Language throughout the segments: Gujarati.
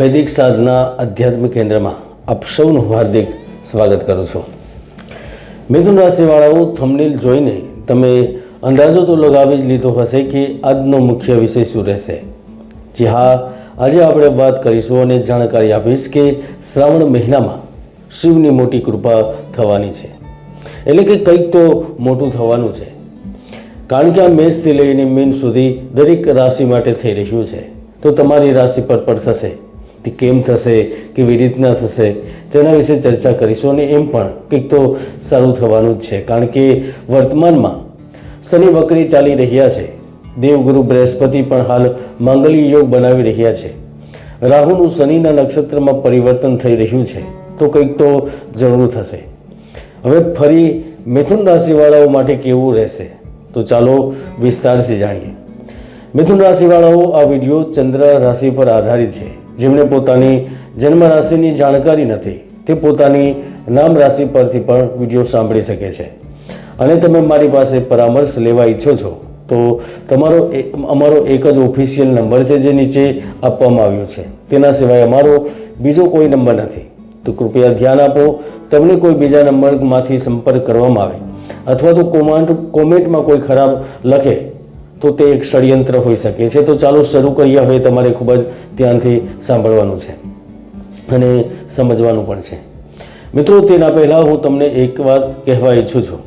વૈદિક સાધના આધ્યાત્મિક કેન્દ્રમાં આપ સૌનું હાર્દિક સ્વાગત કરું છું. મિથુન રાશિવાળાઓ થમનીલ જોઈને તમે અંદાજો તો લગાવી જ લીધો હશે કે આજનો મુખ્ય વિષય શું રહેશે. જી હા, આજે આપણે વાત કરીશું અને જાણકારી આપીશ કે શ્રાવણ મહિનામાં શિવની મોટી કૃપા થવાની છે. એટલે કે કંઈક તો મોટું થવાનું છે. કારણ કે આ મેષથી લઈને મીન સુધી દરેક રાશિ માટે થઈ રહ્યું છે. તો તમારી રાશિ પર તે કેમ થશે કેવી રીતના થશે, તેના વિશે ચર્ચા કરીશું અને એમ પણ કંઈક તો સારું થવાનું જ છે. કારણ કે વર્તમાનમાં શનિ વક્રી ચાલી રહ્યા છે. દેવગુરુ બૃહસ્પતિ પણ હાલ માંગલ્ય યોગ બનાવી રહ્યા છે. રાહુનું શનિના નક્ષત્રમાં પરિવર્તન થઈ રહ્યું છે. તો કંઈક તો જરૂર થશે. હવે ફરી મિથુન રાશિવાળાઓ માટે કેવું રહેશે? તો ચાલો વિસ્તારથી જાણીએ. મિથુન રાશિવાળાઓ, આ વીડિયો ચંદ્ર રાશિ પર આધારિત છે. જેમણે પોતાની જન્મ રાશિની જાણકારી નથી, તે પોતાની નામ રાશિ પરથી પણ વીડિયો સાંભળી શકે છે. અને તમે મારી પાસે પરામર્શ લેવા ઈચ્છો છો, તો તમારો અમારો એક જ ઓફિશિયલ નંબર છે જે નીચે આપવામાં આવ્યો છે. તેના સિવાય અમારો બીજો કોઈ નંબર નથી. તો કૃપયા ધ્યાન આપો, તમને કોઈ બીજા નંબરમાંથી સંપર્ક કરવામાં આવે, અથવા તો કોમેન્ટ, કોમેન્ટમાં કોઈ ખરાબ લખે તો તે એક ષડયંત્ર હોઈ શકે છે. તો ચાલો શરૂ કરીએ. હવે તમારે ખૂબ જ ધ્યાનથી સાંભળવાનું છે અને સમજવાનું પણ છે. મિત્રો, તેના પહેલાં હું તમને એક વાત કહેવા ઈચ્છું છું.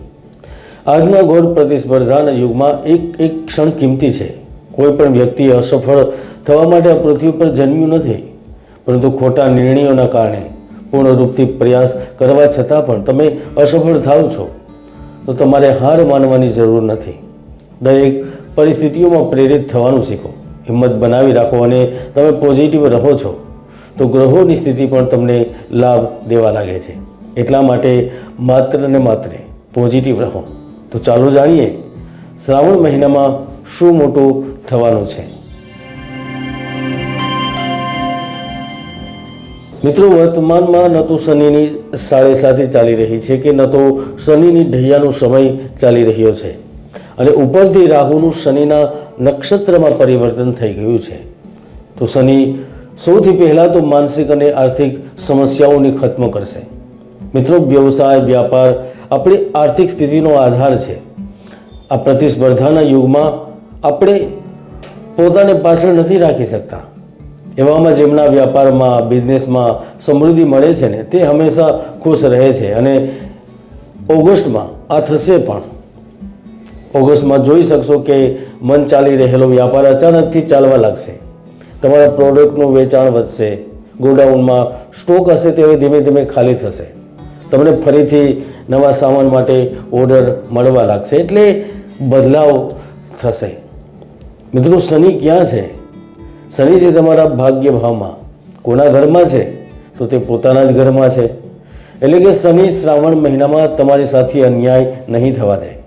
આજના ઘોર પ્રતિસ્પર્ધાના યુગમાં એક એક ક્ષણ કિંમતી છે. કોઈ પણ વ્યક્તિ અસફળ થવા માટે આ પૃથ્વી પર જન્મ્યું નથી. પરંતુ ખોટા નિર્ણયોના કારણે, પૂર્ણરૂપથી પ્રયાસ કરવા છતાં પણ તમે અસફળ થાવ છો. તો તમારે હાર માનવાની જરૂર નથી. દરેક પરિસ્થિતિઓમાં પ્રેરિત થવાનું શીખો. હિંમત બનાવી રાખો અને તમે પોઝિટિવ રહો છો. તો ગ્રહોની સ્થિતિ પણ તમને લાભ દેવા લાગે છે. એટલા માટે માત્ર ને માત્ર પોઝિટિવ રહો. તો ચાલો જાણીએ શ્રાવણ મહિનામાં શું મોટું થવાનું છે. મિત્રો, વર્તમાનમાં ન તો શનિની સાડે સાથી ચાલી રહી છે કે ન તો શનિની ઢૈયાનો સમય ચાલી રહ્યો છે. અને ઉપરથી રાહુનું શનિના નક્ષત્રમાં પરિવર્તન થઈ ગયું છે. તો શનિ સૌથી પહેલાં તો માનસિક અને આર્થિક સમસ્યાઓને ખત્મ કરશે. મિત્રો, વ્યવસાય, વ્યાપાર આપણી આર્થિક સ્થિતિનો આધાર છે. આ પ્રતિસ્પર્ધાના યુગમાં આપણે પોતાને પાછળ નથી રાખી શકતા. એવામાં જેમના વ્યાપારમાં, બિઝનેસમાં સમૃદ્ધિ મળે છે ને, તે હંમેશા ખુશ રહે છે અને ઓગસ્ટમાં આ થશે પણ. ઓગસ્ટમાં જોઈ શકશો કે મન ચાલી રહેલો વ્યાપાર અચાનકથી ચાલવા લાગશે. તમારા પ્રોડક્ટનું વેચાણ વધશે. ગોડાઉનમાં સ્ટોક હશે તે ધીમે ધીમે ખાલી થશે. તમને ફરીથી નવા સામાન માટે ઓર્ડર મળવા લાગશે. એટલે બદલાવ થશે. મિત્રો, શનિ ક્યાં છે? શનિ છે તમારા ભાગ્ય ભાવમાં કોના ઘરમાં છે? તો તે પોતાના જ ઘરમાં છે. એટલે કે શનિ શ્રાવણ મહિનામાં તમારી સાથે અન્યાય નહીં થવા દે.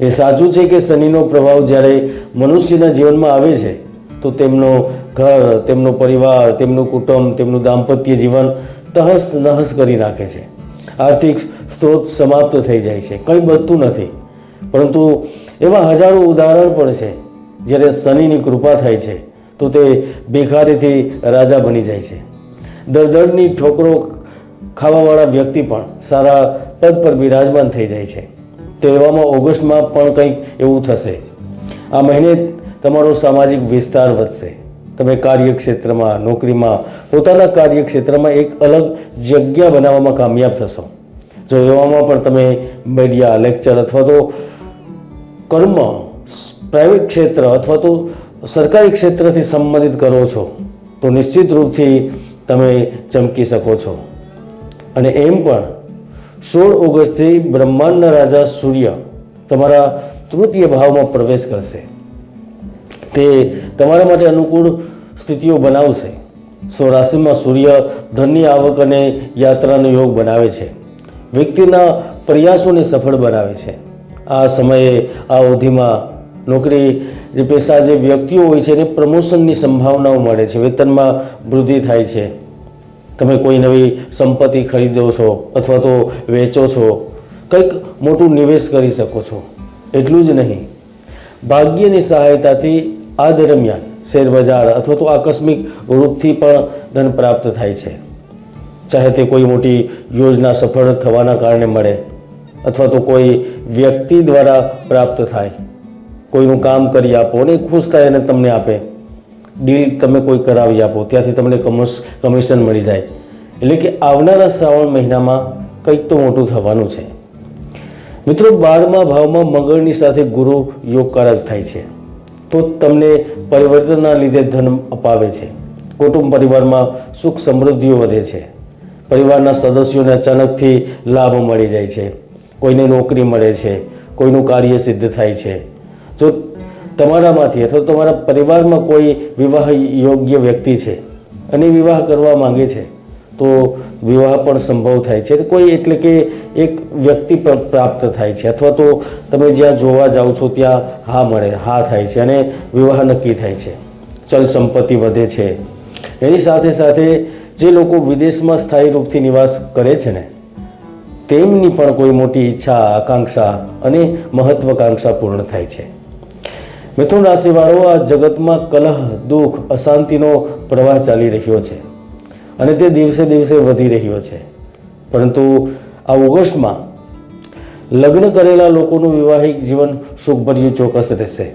એ સાચું છે કે શનિનો પ્રભાવ જ્યારે મનુષ્યના જીવનમાં આવે છે, તો તેમનો ઘર, તેમનો પરિવાર, તેમનું કુટુંબ, તેમનું દાંપત્ય જીવન તહસ નહસ કરી નાખે છે. આર્થિક સ્ત્રોત સમાપ્ત થઈ જાય છે. કંઈ બચતું નથી. પરંતુ એવા હજારો ઉદાહરણ પણ છે, જ્યારે શનિની કૃપા થાય છે, તો તે ભિખારીથી રાજા બની જાય છે. દળદળની ઠોકરો ખાવાવાળા વ્યક્તિ પણ સારા પદ પર બિરાજમાન થઈ જાય છે. તો એવામાં ઓગસ્ટમાં પણ કંઈક એવું થશે. આ મહિને તમારો સામાજિક વિસ્તાર વધશે. તમે કાર્યક્ષેત્રમાં, નોકરીમાં, પોતાના કાર્યક્ષેત્રમાં એક અલગ જગ્યા બનાવવામાં કામયાબ થશો. જો એવામાં પણ તમે મીડિયા લેક્ચર અથવા તો કર્મ પ્રાઇવેટ ક્ષેત્ર અથવા તો સરકારી ક્ષેત્રથી સંબંધિત કરો છો, તો નિશ્ચિત રૂપથી તમે ચમકી શકો છો. અને એમ પણ સોળ ઓગસ્ટથી બ્રહ્માંડના રાજા સૂર્ય તમારા તૃતીય ભાવમાં પ્રવેશ કરશે. તે તમારા માટે અનુકૂળ સ્થિતિઓ બનાવશે. સો સૂર્ય ધનની આવક અને યાત્રાનો યોગ બનાવે છે. વ્યક્તિના પ્રયાસોને સફળ બનાવે છે. આ સમયે આ અવધિમાં નોકરી, જે પેશા જે વ્યક્તિઓ હોય છે, એને પ્રમોશનની સંભાવનાઓ મળે છે. વેતનમાં વૃદ્ધિ થાય છે. તમે કોઈ નવી સંપત્તિ ખરીદો છો અથવા તો વેચો છો, કંઈક મોટું નિવેશ કરી શકો છો. એટલું જ નહીં. ભાગ્યની સહાયતાથી આ દરમિયાન શેરબજાર અથવા તો આકસ્મિક રૂપથી પણ ધન પ્રાપ્ત થાય છે. ચાહે તે કોઈ મોટી યોજના સફળ થવાના કારણે મળે અથવા તો કોઈ વ્યક્તિ દ્વારા પ્રાપ્ત થાય. કોઈનું કામ કરી આપો અને ખુશ થાય અને તમને આપે. ડીલ તમે કોઈ કરાવી આપો, ત્યાંથી તમને કમર્સ કમિશન મળી જાય. એટલે કે આવનારા શ્રાવણ મહિનામાં કંઈક તો મોટું થવાનું છે. મિત્રો બારમા ભાવમાં મંગળની સાથે ગુરુ યોગકારક થાય છે. તો તમને પરિવર્તનના લીધે ધન અપાવે છે. કુટુંબ પરિવારમાં સુખ સમૃદ્ધિઓ વધે છે. પરિવારના સદસ્યોને અચાનકથી લાભ મળી જાય છે. કોઈને નોકરી મળે છે. કોઈનું કાર્ય સિદ્ધ થાય છે. જો તમારામાંથી અથવા તમારા પરિવારમાં કોઈ વિવાહ યોગ્ય વ્યક્તિ છે અને વિવાહ કરવા માંગે છે, તો વિવાહ પણ સંભવ થાય છે. કોઈ એટલે કે એક વ્યક્તિ પ્ર- પ્રાપ્ત થાય છે અથવા તો તમે જ્યાં જોવા જાઓ છો ત્યાં હા મળે, હા થાય છે અને વિવાહ નક્કી થાય છે. ચલ સંપત્તિ વધે છે. એની સાથે સાથે જે લોકો વિદેશમાં સ્થાયી રૂપથી નિવાસ કરે છે ને, તેમની પણ કોઈ મોટી ઈચ્છા, આકાંક્ષા અને મહત્વકાંક્ષા પૂર્ણ થાય છે. મિથુન રાશિવાળો આ જગતમાં કલહ, દુઃખ, અશાંતિનો પ્રવાહ ચાલી રહ્યો છે અને તે દિવસે દિવસે વધી રહ્યો છે. પરંતુ આ ઓગસ્ટમાં લગ્ન કરેલા લોકોનું વિવાહિક જીવન સુખભર્યું ચોક્કસ રહેશે.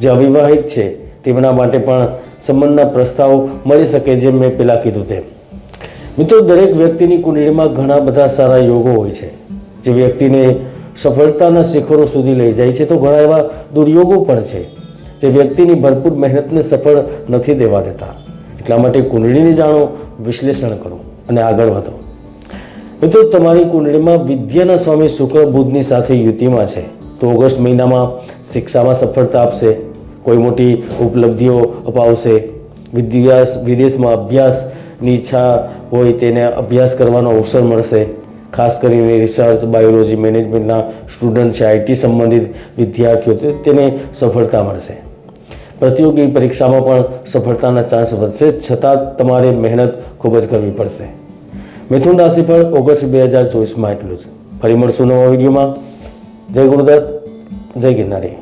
જે અવિવાહિત છે, તેમના માટે પણ સંબંધના પ્રસ્તાવ મળી શકે જેમ મેં પહેલાં કીધું તેમ. મિત્રો, દરેક વ્યક્તિની કુંડળીમાં ઘણા બધા સારા યોગો હોય છે. જે વ્યક્તિને સફળતાના શિખરો સુધી લઈ જાય છે તો ઘણા એવા દુર્યોગો પણ છે. જે વ્યક્તિની ભરપૂર મહેનતને સફળ નથી દેવા દેતા. એટલા માટે કુંડળીને જાણો વિશ્લેષણ કરો અને આગળ વધો. મિત્રો, તમારી કુંડળીમાં વિદ્યાના સ્વામી શુક્ર બુધની સાથે યુતિમાં છે. તો ઓગસ્ટ મહિનામાં શિક્ષામાં સફળતા આપશે, કોઈ મોટી ઉપલબ્ધિઓ અપાવશે. વિદ્યાસ, વિદેશમાં અભ્યાસની ઈચ્છા હોય તેને અભ્યાસ કરવાનો અવસર મળશે. ખાસ કરીને રિસર્ચ, બાયોલોજી, મેનેજમેન્ટના સ્ટુડન્ટ છે આઈટી સંબંધિત વિદ્યાર્થીઓ તેને સફળતા મળશે. પ્રતિયોગી પરીક્ષામાં પણ સફળતાના ચાન્સ વધશે, છતાં તમારે મહેનત ખૂબ જ કરવી પડશે. મિથુન રાશિ પર ઓગસ્ટ બે હજાર ચોવીસમાં એટલું જ. ફરી મળશું નવા વિડીયોમાં. જય ગુરુદત્ત, જય ગિરનારી.